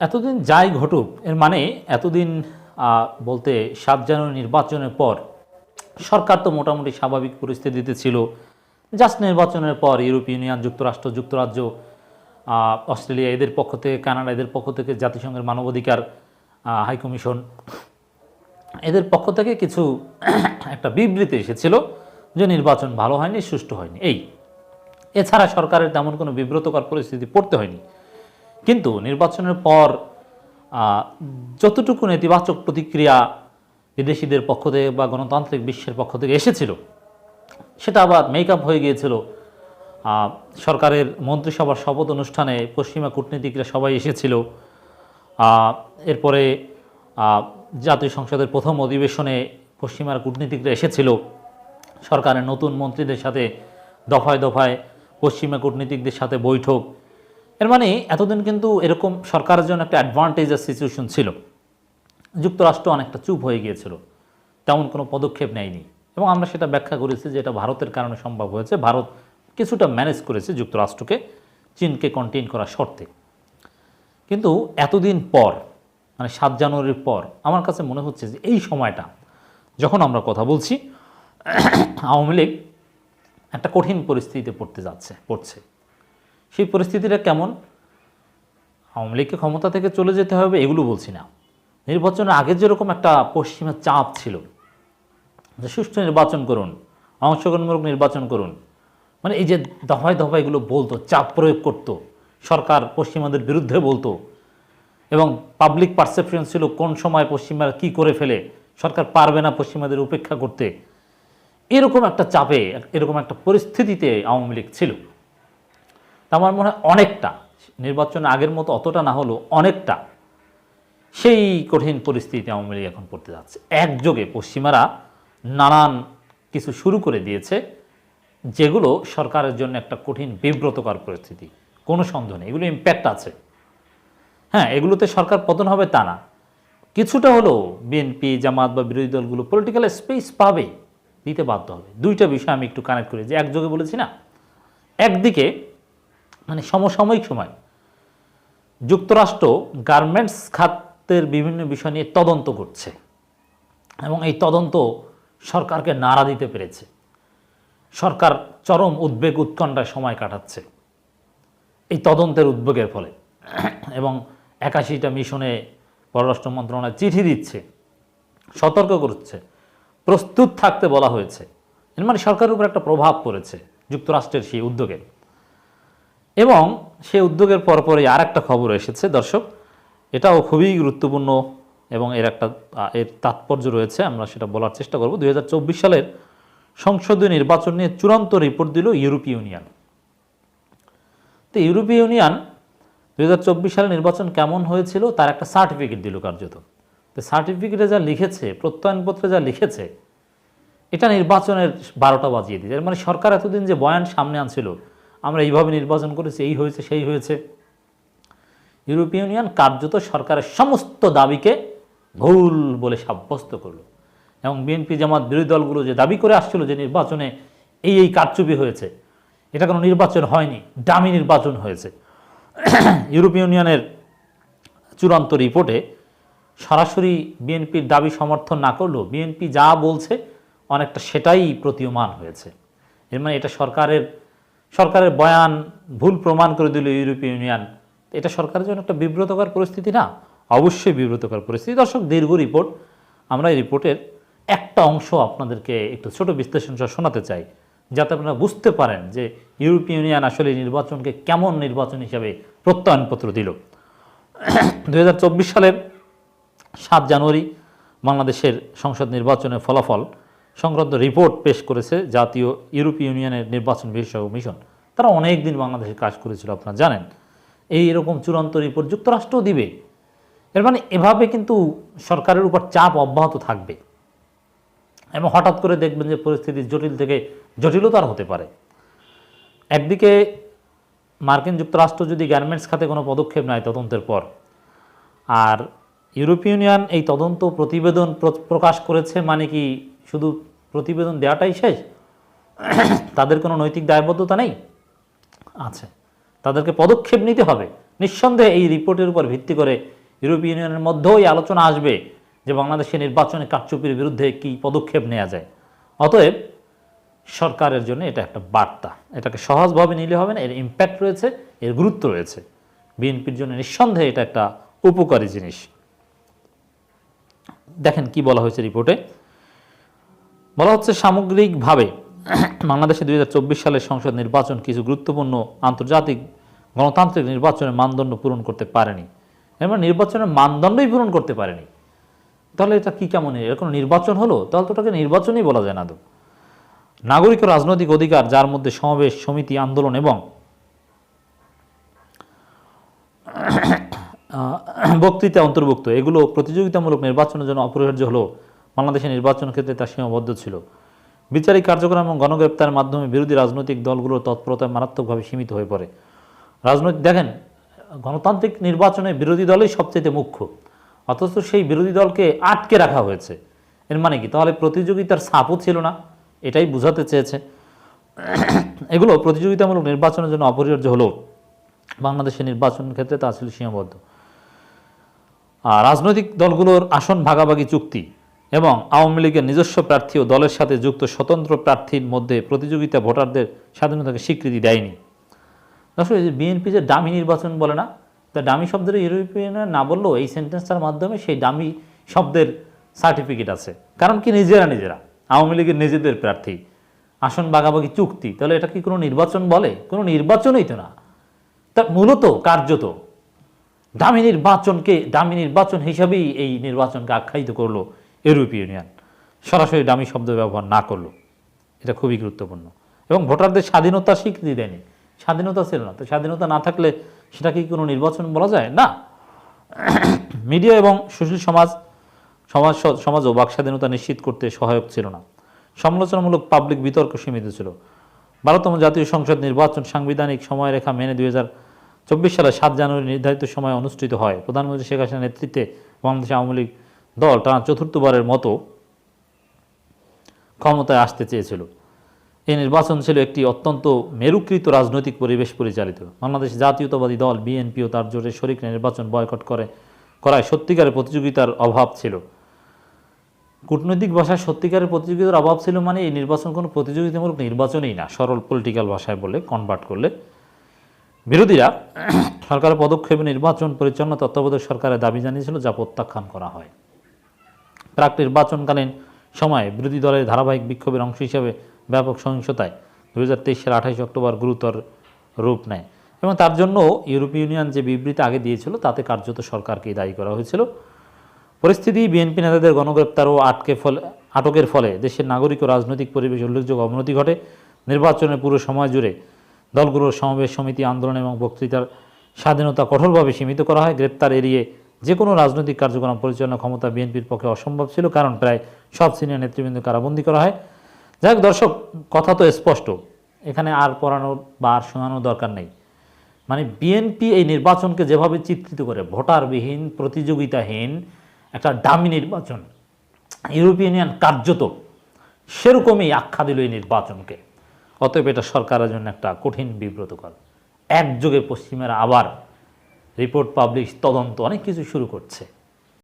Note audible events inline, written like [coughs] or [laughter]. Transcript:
এতদিন যাই ঘটুক, এর মানে এতদিন বলতে সাত জানুয়ারি নির্বাচনের পর, সরকার তো মোটামুটি স্বাভাবিক পরিস্থিতিতে ছিল। জাস্ট নির্বাচনের পর ইউরোপীয় ইউনিয়ন, যুক্তরাষ্ট্র, যুক্তরাজ্য অস্ট্রেলিয়া, এদের পক্ষ থেকে, কানাডা, এদের পক্ষ থেকে, জাতিসংঘের মানবাধিকার হাইকমিশন এদের পক্ষ থেকে কিছু একটা বিবৃতি এসেছিল যে নির্বাচন ভালো হয়নি, সুষ্ঠু হয়নি। এই, এছাড়া সরকারের তেমন কোনো বিব্রতকর পরিস্থিতি পড়তে হয়নি। কিন্তু নির্বাচনের পর যতটুকু নেতিবাচক প্রতিক্রিয়া বিদেশিদের পক্ষ থেকে বা গণতান্ত্রিক বিশ্বের পক্ষ থেকে এসেছিল, সেটা আবার মেকআপ হয়ে গিয়েছিল। সরকারের মন্ত্রিসভার শপথ অনুষ্ঠানে পশ্চিমা কূটনীতিকরা সবাই এসেছিল। এরপরে জাতীয় সংসদের প্রথম অধিবেশনে পশ্চিমার কূটনীতিকরা এসেছিল। সরকারের নতুন মন্ত্রীদের সাথে দফায় দফায় পশ্চিমা কূটনীতিকদের সাথে বৈঠক এর মানে এতদিন কিন্তু এরকম সরকারের জন্য একটা অ্যাডভান্টেজের সিচুয়েশন ছিল। যুক্তরাষ্ট্র অনেকটা চুপ হয়ে গিয়েছিল। তেমন কোনো পদক্ষেপ নেয়নি। এবং আমরা সেটা ব্যাখ্যা করেছি যে এটা ভারতের কারণে সম্ভব হয়েছে। ভারত কিছুটা ম্যানেজ করেছে যুক্তরাষ্ট্রকে, চীনকে কন্টেইন করার শর্তে। কিন্তু এতদিন পর মানে সাত জানুয়ারির পর, আমার কাছে মনে হচ্ছে যে এই সময়টা, যখন আমরা কথা বলছি, আওয়ামী লীগ একটা কঠিন পরিস্থিতিতে পড়তে যাচ্ছে, পড়ছে। সেই পরিস্থিতিটা কেমন? আওয়ামী লীগকে ক্ষমতা থেকে চলে যেতে হবে, এগুলো বলছি না। নির্বাচনের আগে যেরকম একটা পশ্চিমা চাপ ছিল, যে সুষ্ঠু নির্বাচন করুন, অংশগ্রহণমূলক নির্বাচন করুন মানে এই যে দফায় দফায় এগুলো বলতো, চাপ প্রয়োগ করত, সরকার পশ্চিমাদের বিরুদ্ধে বলতো, এবং পাবলিক পারসেপশন ছিল কোন সময় পশ্চিমারা কি করে ফেলে, সরকার পারবে না পশ্চিমাদের উপেক্ষা করতে। এরকম একটা চাপে, এরকম একটা পরিস্থিতিতে আওয়ামী লীগ ছিল। আমার মনে হয় অনেকটা, নির্বাচন আগের মতো অতটা না হলেও অনেকটা সেই কঠিন পরিস্থিতিতে আওয়ামী লীগ এখন পড়তে যাচ্ছে। একযোগে পশ্চিমারা নানান কিছু শুরু করে দিয়েছে, যেগুলো সরকারের জন্য একটা কঠিন, বিব্রতকর পরিস্থিতি। কোনো সন্দেহ নেই, এগুলো ইম্প্যাক্ট আছে। হ্যাঁ এগুলোতে সরকার পতন হবে তা না। কিছুটা হলেও বিএনপি জামাত বা বিরোধী দলগুলো পলিটিক্যাল স্পেস পাবে দিতে বাধ্য হবে। দুইটা বিষয় আমি একটু কানেক্ট করি, যে একযোগে বলেছি না, একদিকে মানে সমসাময়িক সময়, যুক্তরাষ্ট্র গার্মেন্টস খাতের বিভিন্ন বিষয় নিয়ে তদন্ত করছে এবং এই তদন্ত সরকারকে নাড়া দিতে পেরেছে। সরকার চরম উদ্বেগ উৎকণ্ঠায় সময় কাটাচ্ছে। এই তদন্তের উদ্বেগের ফলে এবং একাশিটা মিশনে পররাষ্ট্র মন্ত্রণালয় চিঠি দিচ্ছে, সতর্ক করছে, প্রস্তুত থাকতে বলা হয়েছে। এর মানে সরকারের উপর একটা প্রভাব পড়েছে যুক্তরাষ্ট্রের সেই উদ্যোগে। এবং সেই উদ্যোগের পরপরই আর একটা খবর এসেছে, দর্শক। এটাও খুবই গুরুত্বপূর্ণ এবং এর একটা এর তাৎপর্য রয়েছে, আমরা সেটা বলার চেষ্টা করব। দুই হাজার চব্বিশ সালের সংসদীয় নির্বাচন নিয়ে চূড়ান্ত রিপোর্ট দিল ইউরোপীয় ইউনিয়ন। তো ইউরোপীয় ইউনিয়ন দু হাজার চব্বিশ সালের নির্বাচন কেমন হয়েছিল তার একটা সার্টিফিকেট দিল কার্যত। তো সার্টিফিকেটে যা লিখেছে, প্রত্যয়নপত্রে যা লিখেছে, এটা নির্বাচনের বারোটা বাজিয়ে দিয়েছে। মানে সরকার এতদিন যে বয়ান সামনে আনছিল আমরা এইভাবে নির্বাচন করেছি, এই হয়েছে, সেই হয়েছে। ইউরোপীয় ইউনিয়ন কার্যত সরকারের সমস্ত দাবিকে ভুল বলে সাব্যস্ত করল। এবং বিএনপি জামাত বিরোধী দলগুলো যে দাবি করে আসছিল যে নির্বাচনে এই এই কারচুপি হয়েছে, এটা কোনো নির্বাচন হয়নি, দামি নির্বাচন হয়েছে। ইউরোপীয় ইউনিয়নের চূড়ান্ত রিপোর্টে সরাসরি বিএনপির দাবি সমর্থন না করলেও বিএনপি যা বলছে অনেকটা সেটাই প্রতীয়মান হয়েছে। এর মানে এটা সরকারের সরকারের বয়ান, ভুল প্রমাণ করে দিল ইউরোপীয় ইউনিয়ন। এটা সরকারের জন্য একটা বিব্রতকর পরিস্থিতি না? অবশ্যই বিব্রতকর পরিস্থিতি। দর্শক, দীর্ঘ রিপোর্ট। আমরা এই রিপোর্টের একটা অংশ আপনাদেরকে একটু ছোট বিশ্লেষণ শোনাতে চাই, যাতে আপনারা বুঝতে পারেন যে ইউরোপীয় ইউনিয়ন আসলে নির্বাচনকে কেমন নির্বাচন হিসাবে প্রত্যয়নপত্র দিল। দু হাজার চব্বিশ সালের সাত জানুয়ারি বাংলাদেশের সংসদ নির্বাচনের ফলাফল সংক্রান্ত রিপোর্ট পেশ করেছে জাতীয় ইউরোপীয় ইউনিয়নের নির্বাচন বিশেষজ্ঞ মিশন। তারা অনেক দিন বাংলাদেশে কাজ করেছিল আপনারা জানেন। এই এরকম চূড়ান্ত রিপোর্ট যুক্তরাষ্ট্রও দিবে। এর মানে এভাবে কিন্তু সরকারের উপর চাপ অব্যাহত থাকবে। এবং হঠাৎ করে দেখবেন যে পরিস্থিতি জটিল থেকে জটিলতার হতে পারে। একদিকে মার্কিন যুক্তরাষ্ট্র যদি গার্মেন্টস খাতে কোনো পদক্ষেপ নেয় তদন্তের পর, আর ইউরোপীয় ইউনিয়ন এই তদন্ত প্রতিবেদন প্র- প্রকাশ করেছে মানে কি শুধু প্রতিবেদন দেওয়াটাই শেষ? তাদের কোনো নৈতিক দায়বদ্ধতা নেই? আছে। তাদেরকে পদক্ষেপ নিতে হবে। নিঃসন্দেহে এই রিপোর্টের উপর ভিত্তি করে ইউরোপীয় ইউনিয়নের মধ্যেও এই আলোচনা আসবে যে বাংলাদেশের নির্বাচনে কারচুপির বিরুদ্ধে কী পদক্ষেপ নেওয়া যায়। অতএব সরকারের জন্য এটা একটা বার্তা। এটাকে সহজভাবে নিলে হবে না, এর ইম্প্যাক্ট রয়েছে, এর গুরুত্ব রয়েছে। বিএনপির জন্য নিঃসন্দেহে এটা একটা উপকারী জিনিস। দেখেন কি বলা হয়েছে রিপোর্টে। বলা হচ্ছে সামগ্রিকভাবে [coughs] বাংলাদেশে দুই হাজার চব্বিশ সালের সংসদ নির্বাচন কিছু গুরুত্বপূর্ণ আন্তর্জাতিক গণতান্ত্রিক নির্বাচনের মানদণ্ড পূরণ করতে পারেনি। এবার নির্বাচনের মানদণ্ডই পূরণ করতে পারেনি। তাহলে এটা কি কেমন? এর কোনো নির্বাচন হলো? তাহলে তো ওটাকে নির্বাচনই বলা যায় না তো। নাগরিক ও রাজনৈতিক অধিকার যার মধ্যে সমাবেশ, সমিতি, আন্দোলন এবং [coughs] বক্তৃতা অন্তর্ভুক্ত, এগুলো প্রতিযোগিতামূলক নির্বাচনের জন্য অপরিহার্য হলেও বাংলাদেশের নির্বাচন ক্ষেত্রে তা সীমাবদ্ধ ছিল। বিচারিক কার্যক্রম এবং গণগ্রেপ্তারের মাধ্যমে বিরোধী রাজনৈতিক দলগুলোর তৎপরতা মারাত্মকভাবে সীমিত হয়ে পড়ে। রাজনৈতিক, দেখেন, গণতান্ত্রিক নির্বাচনে বিরোধী দলই সবচেয়ে মুখ্য। অথচ সেই বিরোধী দলকে আটকে রাখা হয়েছে। এর মানে কি? তাহলে প্রতিযোগিতার ছাপও ছিল না, এটাই বোঝাতে চেয়েছে। এগুলো প্রতিযোগিতামূলক নির্বাচনের জন্য অপরিহার্য হলেও বাংলাদেশের নির্বাচন ক্ষেত্রে তা ছিল সীমাবদ্ধ। আর রাজনৈতিক দলগুলোর আসন ভাগাভাগি চুক্তি এবং আওয়ামী লীগের নিজস্ব প্রার্থী ও দলের সাথে যুক্ত স্বতন্ত্র প্রার্থীর মধ্যে প্রতিযোগিতা ভোটারদের স্বাধীনতাকে স্বীকৃতি দেয়নি। এই যে বিএনপি যে ডামি নির্বাচন বলে না, তা ডামি শব্দের ইউরোপিয়ান না বললেও এই সেন্টেন্সটার মাধ্যমে সেই ডামি শব্দের সার্টিফিকেট আছে। কারণ কি নিজেরা নিজেরা? আওয়ামী লীগের নিজেদের প্রার্থী। আসন ভাগাভাগি চুক্তি, তাহলে এটা কি কোনো নির্বাচন বলে? কোনো নির্বাচনই তো না। তা মূলত, কার্যত দামি নির্বাচনকে দামি নির্বাচন হিসাবেই এই নির্বাচনকে আখ্যায়িত করল ইউরোপীয় ইউনিয়ন। সরাসরি দামি শব্দ ব্যবহার না করল। এটা খুবই গুরুত্বপূর্ণ। এবং ভোটারদের স্বাধীনতার স্বীকৃতি দেয়নি। স্বাধীনতা ছিল না। তো স্বাধীনতা না থাকলে সেটা কি কোনো নির্বাচন বলা যায়? না। মিডিয়া এবং সুশীল সমাজ সমাজ সমাজও বাক স্বাধীনতা নিশ্চিত করতে সহায়ক ছিল না। সমালোচনামূলক পাবলিক বিতর্ক সীমিত ছিল। বারোতম জাতীয় সংসদ নির্বাচন সাংবিধানিক সময়রেখা মেনে দুই হাজার চব্বিশ সালের সাত জানুয়ারি নির্ধারিত সময় অনুষ্ঠিত হয়। প্রধানমন্ত্রী শেখ হাসিনার নেতৃত্বে বাংলাদেশ আওয়ামী লীগ দল টানা চতুর্থবারের মতো ক্ষমতায় আসতে চেয়েছিল। এই নির্বাচন ছিল একটি অত্যন্ত মেরুকৃত রাজনৈতিক পরিবেশ পরিচালিত। বাংলাদেশ জাতীয়তাবাদী দল বিএনপিও তার জোরে শরিক নির্বাচন বয়কট করে, করায় সত্যিকারের প্রতিযোগিতার অভাব ছিল। কূটনৈতিক ভাষায় সত্যিকারের প্রতিযোগিতার অভাব ছিল মানে এই নির্বাচন কোনো প্রতিযোগিতামূলক নির্বাচনই না। সরল পলিটিক্যাল ভাষায় বলে কনভার্ট করলে। বিরোধীরা সরকারের পদক্ষেপে নির্বাচন পরিচালনা তত্ত্বাবধায়ক সরকারের দাবি জানিয়েছিল, যা প্রত্যাখ্যান করা হয়। প্রাক নির্বাচনকালীন সময়ে বিরোধী দলের ধারাবাহিক বিক্ষোভের অংশ হিসেবে ব্যাপক সহিংসতায় দু হাজার তেইশ সালের আঠাইশ অক্টোবর গুরুতর রূপ নেয় এবং তার জন্য ইউরোপীয় ইউনিয়ন যে বিবৃতি আগে দিয়েছিল, তাতে কার্যত সরকারকে দায়ী করা হয়েছিল। পরিস্থিতি, বিএনপি নেতাদের গণগ্রেপ্তার ও আটকে ফলে, আটকের ফলে দেশের নাগরিক ও রাজনৈতিক পরিবেশ উল্লেখযোগ্য অবনতি ঘটে। নির্বাচনের পুরো সময় জুড়ে দলগুলোর সমাবেশ, সমিতি আন্দোলন এবং বক্তৃতার স্বাধীনতা কঠোরভাবে সীমিত করা হয়। গ্রেপ্তার এড়িয়ে যে কোনো রাজনৈতিক কার্যক্রম পরিচালনা ক্ষমতা বিএনপির পক্ষে অসম্ভব ছিল, কারণ প্রায় সব সিনিয়র নেতৃবৃন্দ কারাবন্দী করা হয়। যাই দর্শক, কথা তো স্পষ্ট। এখানে আর পড়ানোর বা আর শোনানোর দরকার নেই। মানে বিএনপি এই নির্বাচনকে যেভাবে চিত্রিত করে, ভোটারবিহীন, প্রতিযোগিতাহীন, একটা দামি নির্বাচন ইউরোপিয়ান ইউনিয়ন কার্যত সেরকমই আখ্যা দিল এই নির্বাচনকে। অতএব এটা সরকারের জন্য একটা কঠিন, বিব্রতকর। একযোগে পশ্চিমেরা আবার রিপোর্ট পাবলিশ তদন্ত অনেক কিছু শুরু করছে।